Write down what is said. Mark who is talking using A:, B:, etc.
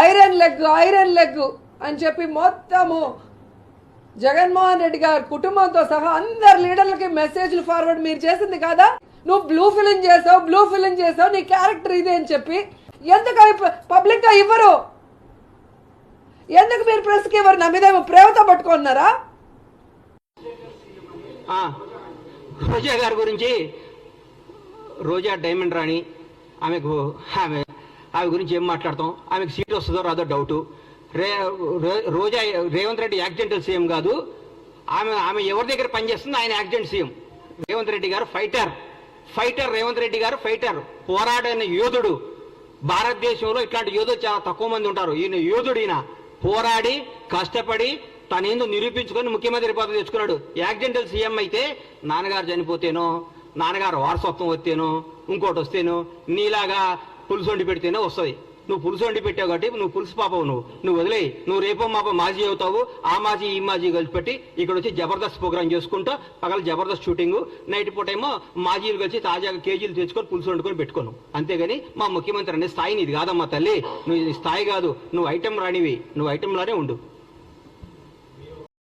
A: Iron leg iron leg అని చెప్పి మొత్తము జగన్మోహన్ రెడ్డి గారి కుటుంబంతో సహా అందరు లీడర్లకి మెసేజ్లు ఫార్వర్డ్ మీరు చేసింది కాదా? నువ్వు బ్లూ ఫిలిం చేసావు బ్లూ ఫిలిం చేసావు నీ క్యారెక్టర్ ఇదే అని చెప్పి ఎందుకు పబ్లిక్గా ఇవ్వరు? ఎందుకు మీరు ప్రెస్కి ఇవ్వరు? నా మీద ఏమో ప్రేమతో పట్టుకున్నారా
B: రోజా గారి గురించి రోజా డైమండ్ రాణి ఆమెకు ఆమె ఆమె గురించి ఏం మాట్లాడతాం? ఆమెకు సీట్ వస్తుందో రాదో డౌటు రే రోజా రేవంత్ రెడ్డి యాక్సిడెంటల్ సీఎం కాదు. ఆమె ఆమె ఎవరి దగ్గర పనిచేస్తుంది ఆయన యాక్సిడెంట్ సీఎం. రేవంత్ రెడ్డి గారు ఫైటర్. ఫైటర్ రేవంత్ రెడ్డి గారు ఫైటర్. పోరాడైన యోధుడు. భారతదేశంలో ఇట్లాంటి యోధులు చాలా తక్కువ మంది ఉంటారు. ఈయన యోధుడు ఈయన. పోరాడి కష్టపడి తనేందో నిరూపించుకొని ముఖ్యమంత్రి పదవి తెచ్చుకున్నాడు. యాక్సిడెంటల్ సీఎం అయితే నాన్నగారు చనిపోతేనో నాన్నగారు వారసత్వం వస్తేనో ఇంకోటి వస్తేనో నీలాగా పులుసు వండి పెడితేనే వస్తుంది. నువ్వు పులుసు వండి పెట్టావు కాబట్టి నువ్వు పులుసు పాపవు నువ్వు. నువ్వు వదిలేయి. నువ్వు రేపో మాపో మాజీ అవుతావు. ఆ మాజీ ఈ మాజీ కలిసి పెట్టి ఇక్కడ వచ్చి జబర్దస్త్ ప్రోగ్రామ్ చేసుకుంటూ. పగల జబర్దస్త్ షూటింగ్. నైట్ పూట ఏమో మాజీలు కలిసి తాజాగా కేజీలు తెచ్చుకొని పులుసు వండుకొని పెట్టుకోను. అంతేగాని మా ముఖ్యమంత్రి అనే స్థాయి నీది కాదమ్మా తల్లి. నువ్వు ఇది స్థాయి కాదు. నువ్వు ఐటెం రానివి. నువ్వు ఐటెంలానే ఉండు.